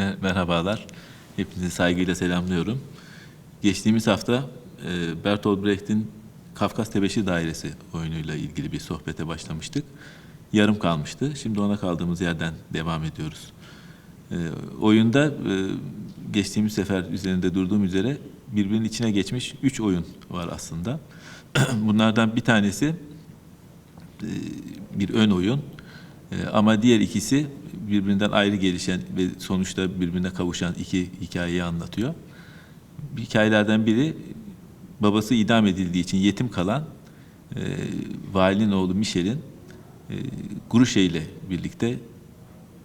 Mer- Merhabalar. Hepinizi saygıyla selamlıyorum. Geçtiğimiz hafta e, Bertolt Brecht'in Kafkas Tebeşir Dairesi oyunuyla ilgili bir sohbete başlamıştık. Yarım kalmıştı. Şimdi ona kaldığımız yerden devam ediyoruz. E, oyunda e, geçtiğimiz sefer üzerinde durduğum üzere birbirinin içine geçmiş üç oyun var aslında. Bunlardan bir tanesi e, bir ön oyun ama diğer ikisi birbirinden ayrı gelişen ve sonuçta birbirine kavuşan iki hikayeyi anlatıyor. Hikayelerden biri babası idam edildiği için yetim kalan e, valinin oğlu Michel'in e, Gruşe ile birlikte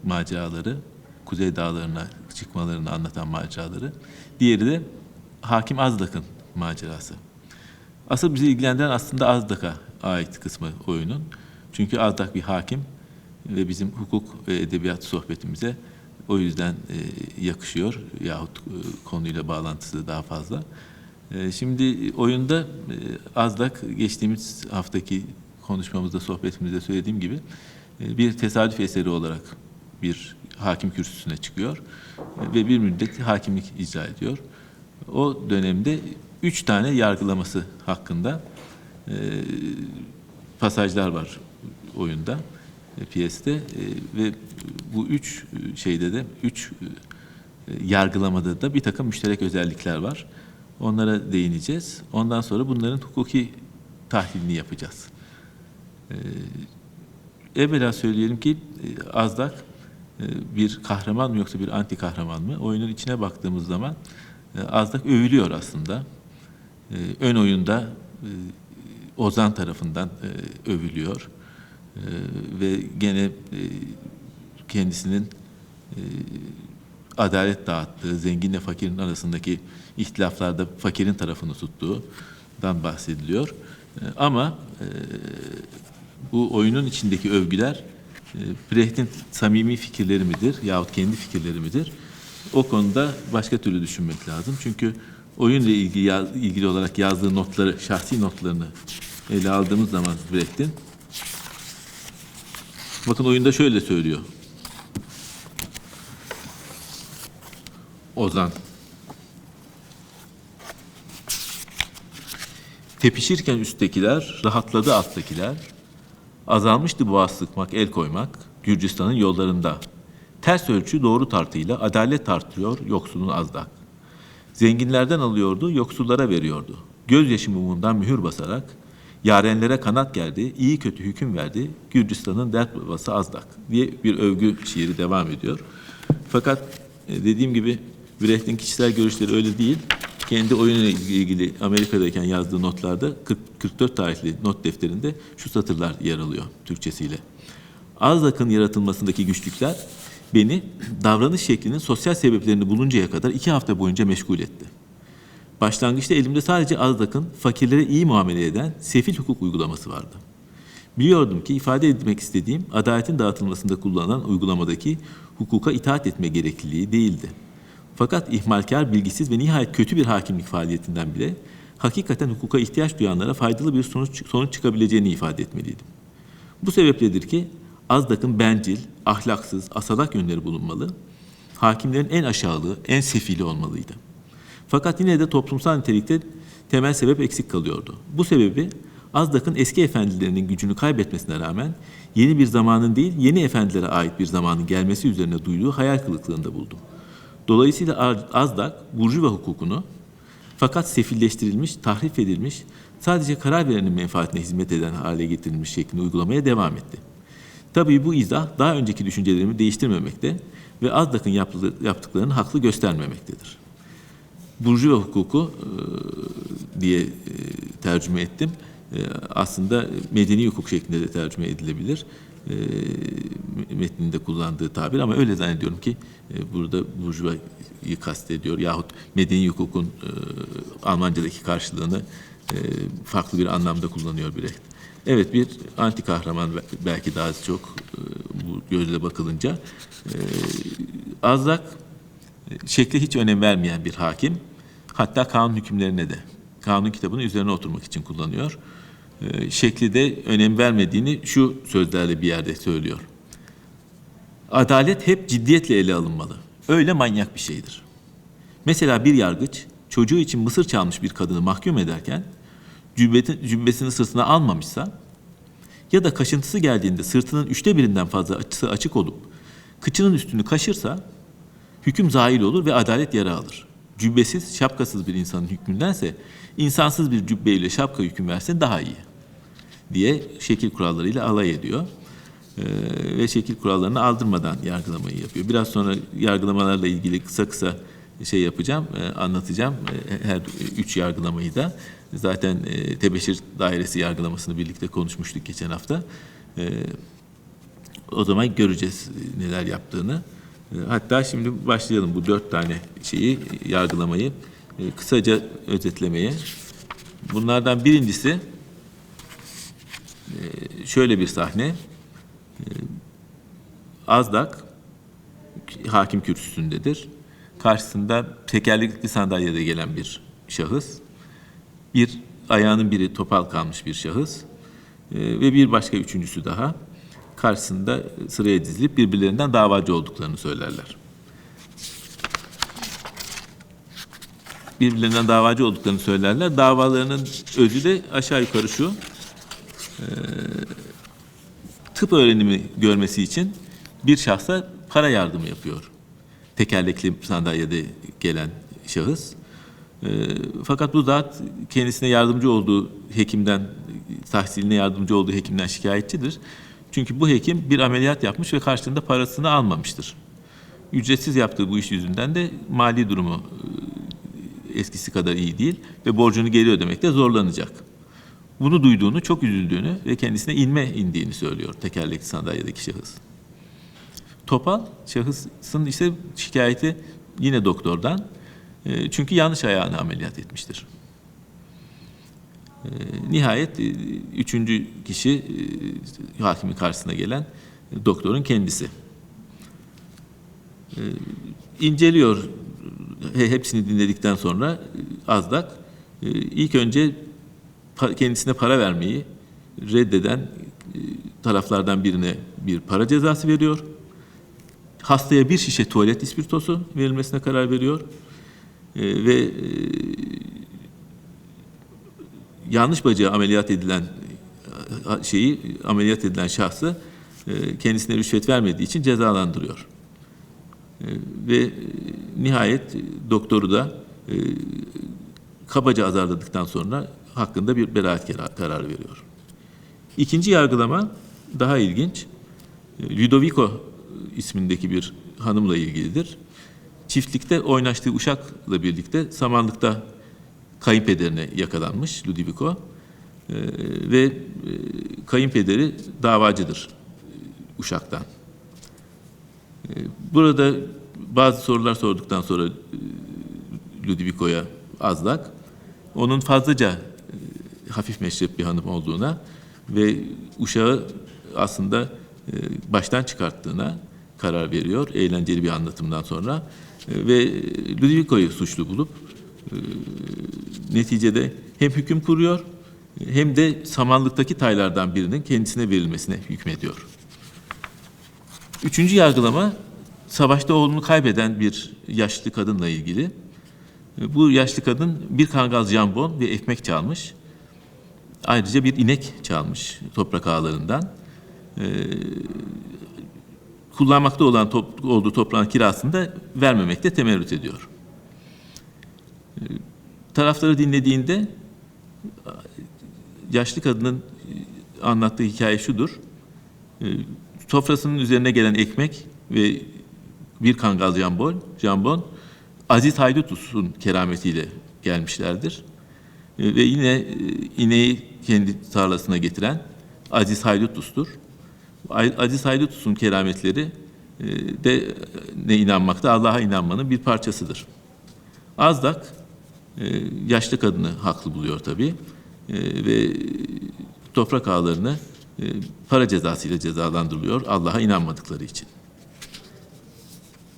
maceraları, Kuzey Dağları'na çıkmalarını anlatan maceraları. Diğeri de Hakim Azdak'ın macerası. Asıl bizi ilgilendiren aslında Azdak'a ait kısmı oyunun. Çünkü Azdak bir hakim ve bizim hukuk ve edebiyat sohbetimize o yüzden e, yakışıyor yahut e, konuyla bağlantısı daha fazla. E, şimdi oyunda e, Azdak geçtiğimiz haftaki konuşmamızda, sohbetimizde söylediğim gibi e, bir tesadüf eseri olarak bir hakim kürsüsüne çıkıyor e, ve bir müddet hakimlik icra ediyor. O dönemde üç tane yargılaması hakkında e, pasajlar var oyunda, piyeste E, ve bu üç e, şeyde de, üç e, yargılamada da bir takım müşterek özellikler var. Onlara değineceğiz. Ondan sonra bunların hukuki tahlilini yapacağız. E, evvela söyleyelim ki e, Azdak e, bir kahraman mı yoksa bir anti kahraman mı? Oyunun içine baktığımız zaman e, Azdak övülüyor aslında. E, ön oyunda e, Ozan tarafından e, övülüyor. E, ve gene e, kendisinin e, adalet dağıttığı, zenginle fakirin arasındaki ihtilaflarda fakirin tarafını tuttuğundan bahsediliyor. E, ama e, bu oyunun içindeki övgüler Brecht'in samimi fikirleri midir yahut kendi fikirleri midir? O konuda başka türlü düşünmek lazım. Çünkü oyunla ilgili, ilgili olarak yazdığı notları, şahsi notlarını ele aldığımız zaman Brecht'in bakın oyunda şöyle söylüyor. Ozan Tepişirken üsttekiler, rahatladı alttakiler. Azalmıştı boğaz sıkmak, el koymak Gürcistan'ın yollarında. Ters ölçü doğru tartıyla adalet tartıyor yoksulun azdak. Zenginlerden alıyordu, yoksullara veriyordu. Gözyaşı mumundan mühür basarak yarenlere kanat geldi, iyi kötü hüküm verdi. Gürcistan'ın dert babası azdak diye bir övgü şiiri devam ediyor. Fakat e, dediğim gibi Brecht'in kişisel görüşleri öyle değil. Kendi oyunuyla ilgili Amerika'dayken yazdığı notlarda 40, 44 tarihli not defterinde şu satırlar yer alıyor Türkçesiyle. Azdak'ın yaratılmasındaki güçlükler beni davranış şeklinin sosyal sebeplerini buluncaya kadar iki hafta boyunca meşgul etti. Başlangıçta elimde sadece Azdak'ın fakirlere iyi muamele eden sefil hukuk uygulaması vardı. Biliyordum ki ifade etmek istediğim adaletin dağıtılmasında kullanılan uygulamadaki hukuka itaat etme gerekliliği değildi. Fakat ihmalkar, bilgisiz ve nihayet kötü bir hakimlik faaliyetinden bile hakikaten hukuka ihtiyaç duyanlara faydalı bir sonuç, sonuç çıkabileceğini ifade etmeliydim. Bu sebepledir ki Azdak'ın bencil, ahlaksız, asalak yönleri bulunmalı, hakimlerin en aşağılığı, en sefili olmalıydı. Fakat yine de toplumsal nitelikte temel sebep eksik kalıyordu. Bu sebebi Azdak'ın eski efendilerinin gücünü kaybetmesine rağmen yeni bir zamanın değil, yeni efendilere ait bir zamanın gelmesi üzerine duyduğu hayal kırıklığında buldum. Dolayısıyla Azdak, Burjuva hukukunu fakat sefilleştirilmiş, tahrif edilmiş, sadece karar verenin menfaatine hizmet eden hale getirilmiş şeklinde uygulamaya devam etti. Tabii bu izah daha önceki düşüncelerimi değiştirmemekte ve Azdak'ın yaptıklarını haklı göstermemektedir. Burjuva hukuku e, diye e, tercüme ettim. E, aslında medeni hukuk şeklinde de tercüme edilebilir. Metninde kullandığı tabir ama öyle zannediyorum ki e, burada burjuvayı kastediyor yahut medeni hukukun e, Almancadaki karşılığını farklı bir anlamda kullanıyor Brecht. Evet bir anti kahraman be- belki daha çok bu gözle bakılınca. E, Azdak e, şekle hiç önem vermeyen bir hakim. Hatta kanun hükümlerine de kanun kitabının üzerine oturmak için kullanıyor. E, şekli de önem vermediğini şu sözlerle bir yerde söylüyor. Adalet hep ciddiyetle ele alınmalı. öyle manyak bir şeydir. Mesela bir yargıç çocuğu için mısır çalmış bir kadını mahkum ederken cübbeti, cübbesini sırtına almamışsa ya da kaşıntısı geldiğinde sırtının üçte birinden fazla açısı açık olup kıçının üstünü kaşırsa hüküm zahil olur ve adalet yara alır. Cübbesiz, şapkasız bir insanın hükmündense insansız bir cübbeyle şapka hüküm verse daha iyi diye şekil kurallarıyla alay ediyor. Ee, ve şekil kurallarını aldırmadan yargılamayı yapıyor. Biraz sonra yargılamalarla ilgili kısa kısa şey yapacağım, e, anlatacağım. E, her üç yargılamayı da. Zaten e, tebeşir dairesi yargılamasını birlikte konuşmuştuk geçen hafta. E, o zaman göreceğiz neler yaptığını. E, Hatta şimdi başlayalım bu dört tane şeyi yargılamayı e, kısaca özetlemeye. Bunlardan birincisi e, şöyle bir sahne. Azdak hakim kürsüsündedir. Karşısında tekerlekli sandalyede gelen bir şahıs. Bir ayağının biri topal kalmış bir şahıs ve bir başka üçüncüsü daha karşısında sıraya dizilip birbirlerinden davacı olduklarını söylerler. Birbirlerinden davacı olduklarını söylerler. Davalarının özü de aşağı yukarı şu. E, tıp öğrenimi görmesi için bir şahsa para yardımı yapıyor. Tekerlekli sandalyede gelen şahıs. E, fakat bu zat kendisine yardımcı olduğu hekimden, tahsiline yardımcı olduğu hekimden şikayetçidir. Çünkü bu hekim bir ameliyat yapmış ve karşılığında parasını almamıştır. Ücretsiz yaptığı bu iş yüzünden de mali durumu e, eskisi kadar iyi değil ve borcunu geri ödemekte zorlanacak. Bunu duyduğunu, çok üzüldüğünü ve kendisine inme indiğini söylüyor tekerlekli sandalyedeki şahıs. Topal şahısın ise şikayeti yine doktordan. E, Çünkü yanlış ayağını ameliyat etmiştir. E, Nihayet e, üçüncü kişi e, hakimin karşısına gelen e, doktorun kendisi. E, inceliyor he- hepsini dinledikten sonra Azdak ilk önce kendisine para vermeyi reddeden taraflardan birine bir para cezası veriyor. Hastaya bir şişe tuvalet ispirtosu verilmesine karar veriyor. E, ve yanlış bacağı ameliyat edilen e, şeyi ameliyat edilen şahsı e, kendisine rüşvet vermediği için cezalandırıyor. E, Ve nihayet doktoru da kabaca azarladıktan sonra hakkında bir beraat kararı veriyor. İkinci yargılama daha ilginç. Ludovico ismindeki bir hanımla ilgilidir. Çiftlikte oynaştığı uşakla birlikte samanlıkta kayınpederine yakalanmış Ludovico. E, ve e, kayınpederi davacıdır e, uşaktan. E, burada bazı sorular sorduktan sonra e, Azlak, onun fazlaca e, hafif meşrep bir hanım olduğuna ve uşağı aslında baştan çıkarttığına karar veriyor eğlenceli bir anlatımdan sonra ve Ludovico'yu suçlu bulup neticede hem hüküm kuruyor hem de samanlıktaki taylardan birinin kendisine verilmesine hükmediyor. Üçüncü yargılama savaşta oğlunu kaybeden bir yaşlı kadınla ilgili. E, Bu yaşlı kadın bir kangal jambon ve ekmek çalmış. Ayrıca bir inek çalmış toprak ağlarından. E, kullanmakta olan top, olduğu toprağın kirasını da vermemekte temerrüt ediyor. Tarafları dinlediğinde yaşlı kadının e, anlattığı hikaye şudur. E, sofrasının üzerine gelen ekmek ve bir kangal jambon, jambon Aziz Haydutus'un kerametiyle gelmişlerdir. E, ve yine ineği kendi tarlasına getiren Aziz Haydutus'tur. Ay- Aziz Haydutus'un kerametleri de ne inanmakta Allah'a inanmanın bir parçasıdır. Azdak yaşlı kadını haklı buluyor tabii E, ve toprak ağlarını e, para cezasıyla cezalandırılıyor Allah'a inanmadıkları için.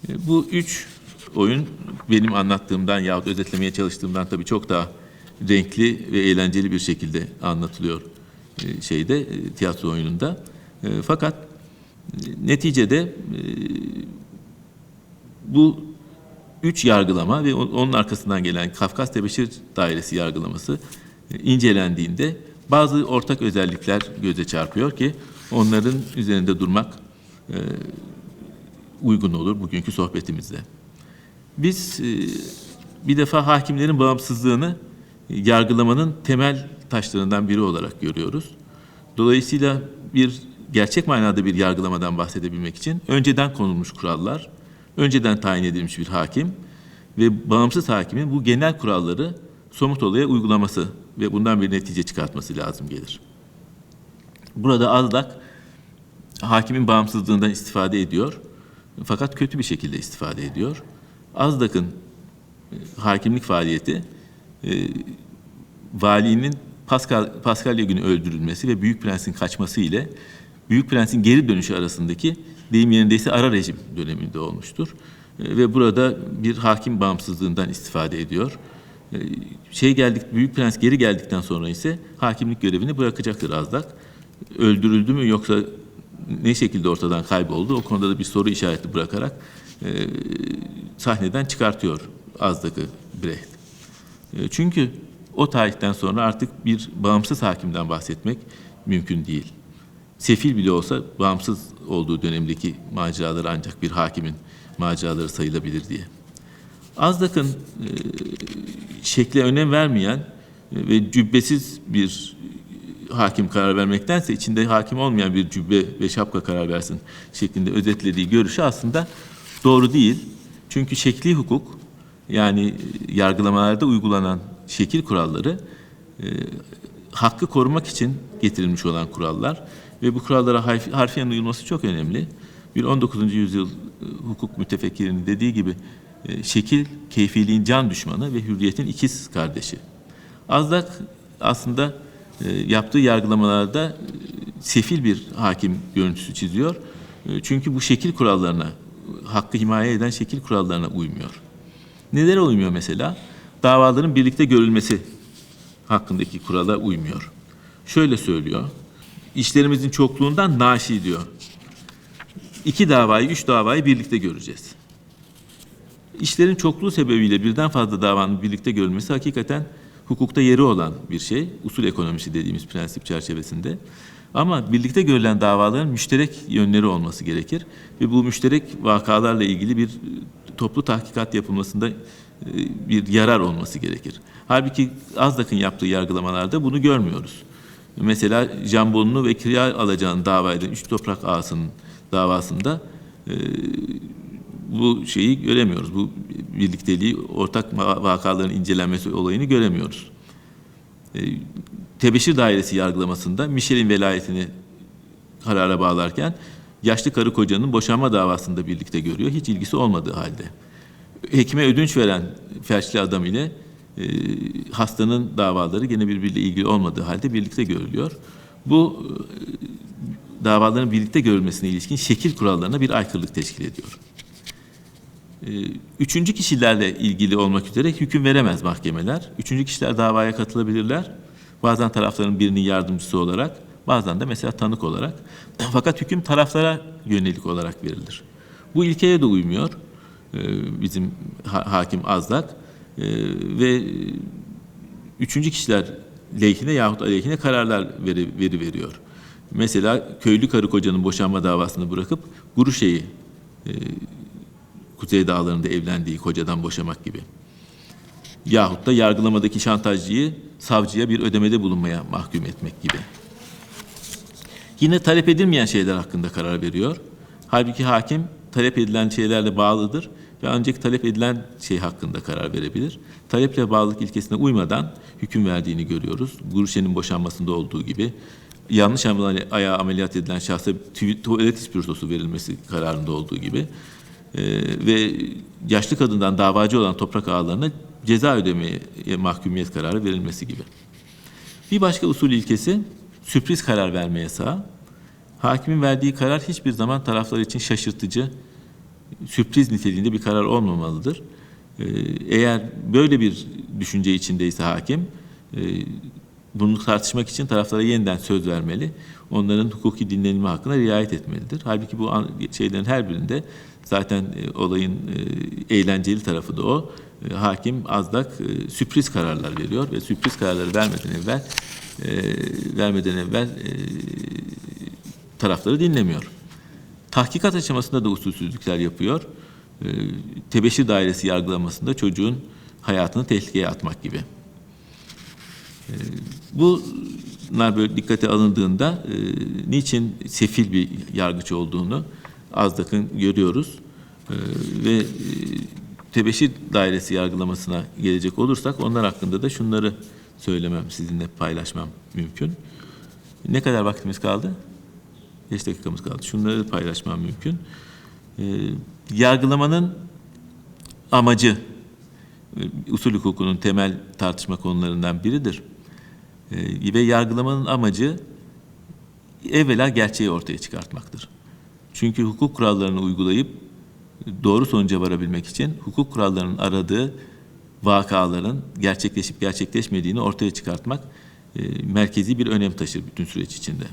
E, Bu üç oyun benim anlattığımdan yahut özetlemeye çalıştığımdan tabii çok daha renkli ve eğlenceli bir şekilde anlatılıyor e, şeyde e, tiyatro oyununda. Fakat neticede bu üç yargılama ve on- onun arkasından gelen Kafkas Tebeşir Dairesi yargılaması e, incelendiğinde bazı ortak özellikler göze çarpıyor ki onların üzerinde durmak e, uygun olur bugünkü sohbetimizde. Biz e, bir defa hakimlerin bağımsızlığını yargılamanın temel taşlarından biri olarak görüyoruz. Dolayısıyla bir gerçek manada bir yargılamadan bahsedebilmek için önceden konulmuş kurallar, önceden tayin edilmiş bir hakim ve bağımsız hakimin bu genel kuralları somut olaya uygulaması ve bundan bir netice çıkartması lazım gelir. Burada Azdak hakimin bağımsızlığından istifade ediyor. Fakat kötü bir şekilde istifade ediyor. Azdak'ın e, hakimlik faaliyeti e, valinin Pascal, Paskalya günü öldürülmesi ve Büyük Prens'in kaçması ile Büyük Prens'in geri dönüşü arasındaki deyim yerindeyse ara rejim döneminde olmuştur. E, ve burada bir hakim bağımsızlığından istifade ediyor. E, şey geldik, Büyük Prens geri geldikten sonra ise hakimlik görevini bırakacaktır Azdak. Öldürüldü mü yoksa ne şekilde ortadan kayboldu o konuda da bir soru işareti bırakarak e, sahneden çıkartıyor Azdak'ı Brecht. E, Çünkü o tarihten sonra artık bir bağımsız hakimden bahsetmek mümkün değil. Sefil bile olsa bağımsız olduğu dönemdeki maceraları ancak bir hakimin maceraları sayılabilir diye. Azdak'ın e, şekle önem vermeyen e, ve cübbesiz bir e, hakim karar vermektense içinde hakim olmayan bir cübbe ve şapka karar versin şeklinde özetlediği görüşü aslında doğru değil. Çünkü şekli hukuk yani e, yargılamalarda uygulanan şekil kuralları e, hakkı korumak için getirilmiş olan kurallar ve bu kurallara harf- harfiyen uyulması çok önemli. Bir 19. yüzyıl e, hukuk mütefekkirinin dediği gibi e, şekil keyfiliğin can düşmanı ve hürriyetin ikiz kardeşi. Azdak aslında e, yaptığı yargılamalarda e, sefil bir hakim görüntüsü çiziyor. Çünkü bu şekil kurallarına, hakkı himaye eden şekil kurallarına uymuyor. Neler uymuyor mesela? Davaların birlikte görülmesi hakkındaki kurala uymuyor. Şöyle söylüyor. İşlerimizin çokluğundan naşi diyor. İki davayı, üç davayı birlikte göreceğiz. İşlerin çokluğu sebebiyle birden fazla davanın birlikte görülmesi hakikaten hukukta yeri olan bir şey. Usul ekonomisi dediğimiz prensip çerçevesinde. Ama birlikte görülen davaların müşterek yönleri olması gerekir. Ve bu müşterek vakalarla ilgili bir e, toplu tahkikat yapılmasında e, bir yarar olması gerekir. Halbuki Azdak'ın yaptığı yargılamalarda bunu görmüyoruz. Mesela jambonunu ve kira alacağın dava eden üç toprak ağasının davasında e, bu şeyi göremiyoruz. Bu birlikteliği, ortak va- vakaların incelenmesi olayını göremiyoruz. E, Tebeşir Dairesi yargılamasında Michel'in velayetini karara bağlarken yaşlı karı kocanın boşanma davasında birlikte görüyor. Hiç ilgisi olmadığı halde. Hekime ödünç veren felçli adam ile e, hastanın davaları gene birbiriyle ilgili olmadığı halde birlikte görülüyor. Bu e, davaların birlikte görülmesine ilişkin şekil kurallarına bir aykırılık teşkil ediyor. Ee, Üçüncü kişilerle ilgili olmak üzere hüküm veremez mahkemeler. Üçüncü kişiler davaya katılabilirler. Bazen tarafların birinin yardımcısı olarak, bazen de mesela tanık olarak. Fakat hüküm taraflara yönelik olarak verilir. Bu ilkeye de uymuyor ee, bizim ha- hakim Azdak. Ee, Ve üçüncü kişiler lehine yahut aleyhine kararlar veri, veri veriyor. Mesela köylü karı kocanın boşanma davasını bırakıp Guruşe'yi Kuzey Dağları'nda evlendiği kocadan boşamak gibi. Yahut da yargılamadaki şantajcıyı savcıya bir ödemede bulunmaya mahkum etmek gibi. Yine talep edilmeyen şeyler hakkında karar veriyor. Halbuki hakim talep edilen şeylerle bağlıdır ve ancak talep edilen şey hakkında karar verebilir. Taleple bağlılık ilkesine uymadan hüküm verdiğini görüyoruz. Guruşe'nin boşanmasında olduğu gibi yanlış ayağa ameliyat edilen şahsa tuvalet ispirtosu verilmesi kararında olduğu gibi ee, ve yaşlı kadından davacı olan toprak ağalarına ceza ödemeye mahkumiyet kararı verilmesi gibi. Bir başka usul ilkesi sürpriz karar verme yasağı. Hakimin verdiği karar hiçbir zaman taraflar için şaşırtıcı, sürpriz niteliğinde bir karar olmamalıdır. Ee, Eğer böyle bir düşünce içindeyse hakim, e, bunu tartışmak için taraflara yeniden söz vermeli. Onların hukuki dinlenilme hakkına riayet etmelidir. Halbuki bu şeylerin her birinde Zaten e, olayın e, eğlenceli tarafı da o. Hakim Azdak sürpriz kararlar veriyor ve sürpriz kararları vermeden evvel vermeden evvel tarafları dinlemiyor. Tahkikat aşamasında da usulsüzlükler yapıyor. E, tebeşir dairesi yargılamasında çocuğun hayatını tehlikeye atmak gibi. E, bunlar böyle dikkate alındığında e, niçin sefil bir yargıç olduğunu Azdak'ın görüyoruz. E, ve e, tebeşir dairesi yargılamasına gelecek olursak onlar hakkında da şunları söylemem, sizinle paylaşmam mümkün. Ne kadar vaktimiz kaldı? 5 dakikamız kaldı. Şunları paylaşmam mümkün. Ee, yargılamanın amacı e, usul hukukunun temel tartışma konularından biridir. Ee, ve yargılamanın amacı evvela gerçeği ortaya çıkartmaktır. Çünkü hukuk kurallarını uygulayıp doğru sonuca varabilmek için hukuk kurallarının aradığı vakaların gerçekleşip gerçekleşmediğini ortaya çıkartmak e, merkezi bir önem taşır bütün süreç içinde.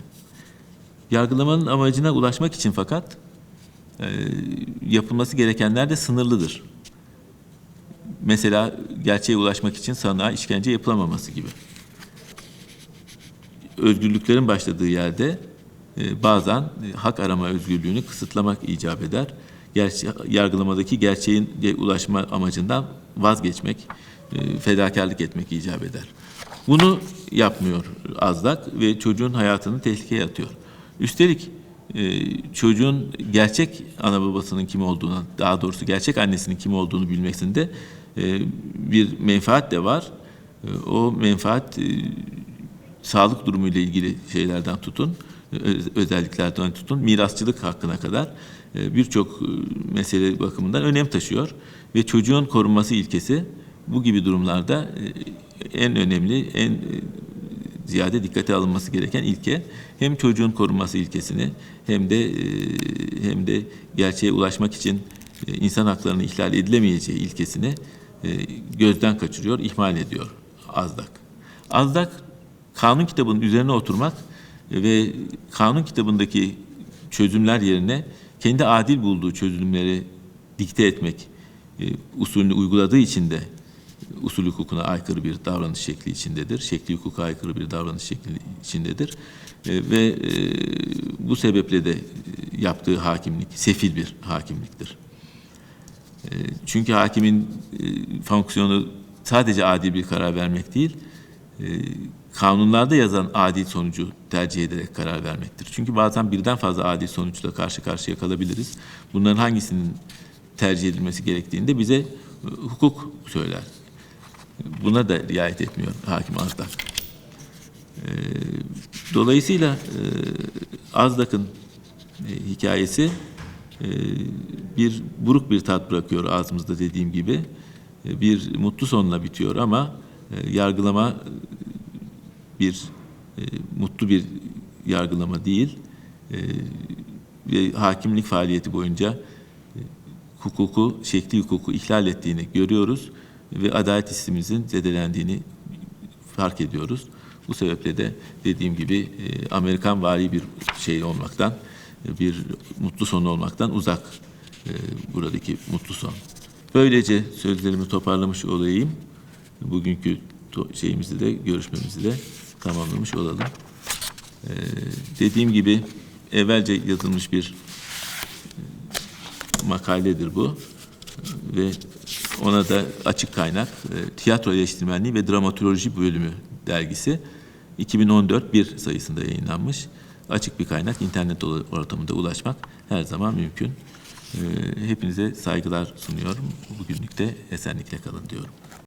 Yargılamanın amacına ulaşmak için fakat e, yapılması gerekenler de sınırlıdır. Mesela gerçeğe ulaşmak için sanığa işkence yapılamaması gibi. Özgürlüklerin başladığı yerde e, bazen e, hak arama özgürlüğünü kısıtlamak icap eder. Gerçi, yargılamadaki gerçeğin ulaşma amacından vazgeçmek, e, fedakarlık etmek icap eder. Bunu yapmıyor Azdak ve çocuğun hayatını tehlikeye atıyor. Üstelik e, çocuğun gerçek ana babasının kim olduğunu, daha doğrusu gerçek annesinin kim olduğunu bilmesinde e, bir menfaat de var. E, o menfaat e, sağlık durumu ile ilgili şeylerden tutun, öz- özelliklerden tutun, mirasçılık hakkına kadar e, birçok e, mesele bakımından önem taşıyor ve çocuğun korunması ilkesi bu gibi durumlarda e, en önemli, en e, ziyade dikkate alınması gereken ilke hem çocuğun korunması ilkesini hem de e, hem de gerçeğe ulaşmak için e, insan haklarının ihlal edilemeyeceği ilkesini e, gözden kaçırıyor, ihmal ediyor Azdak. Azdak kanun kitabının üzerine oturmak ve kanun kitabındaki çözümler yerine kendi adil bulduğu çözümleri dikte etmek usulünü uyguladığı için de usul hukukuna aykırı bir davranış şekli içindedir. Şekli hukuka aykırı bir davranış şekli içindedir. E, ve e, bu sebeple de e, yaptığı hakimlik sefil bir hakimliktir. E, çünkü hakimin e, fonksiyonu sadece adil bir karar vermek değil, e, kanunlarda yazan adil sonucu tercih ederek karar vermektir. Çünkü bazen birden fazla adil sonuçla karşı karşıya kalabiliriz. Bunların hangisinin tercih edilmesi gerektiğini de bize e, hukuk söyler. Buna da riayet etmiyor hakim Azdak. E, Dolayısıyla e, Azdak'ın e, hikayesi e, bir buruk bir tat bırakıyor ağzımızda dediğim gibi. E, Bir mutlu sonla bitiyor ama e, yargılama bir mutlu bir yargılama değil. E, ve hakimlik faaliyeti boyunca e, hukuku, şekli hukuku ihlal ettiğini görüyoruz ve adalet hissimizin zedelendiğini fark ediyoruz. Bu sebeple de dediğim gibi e, Amerikan vari bir şey olmaktan, e, bir mutlu son olmaktan uzak e, buradaki mutlu son. Böylece sözlerimi toparlamış olayım. Bugünkü şeyimizi de görüşmemizi de tamamlamış olalım. Dediğim gibi evvelce yazılmış bir makaledir bu ve ona da açık kaynak e, tiyatro eleştirmenliği ve dramatüroloji bölümü dergisi 2014 bir sayısında yayınlanmış. Açık bir kaynak internet ortamında ulaşmak her zaman mümkün. E, hepinize saygılar sunuyorum. Bugünlük de esenlikle kalın diyorum.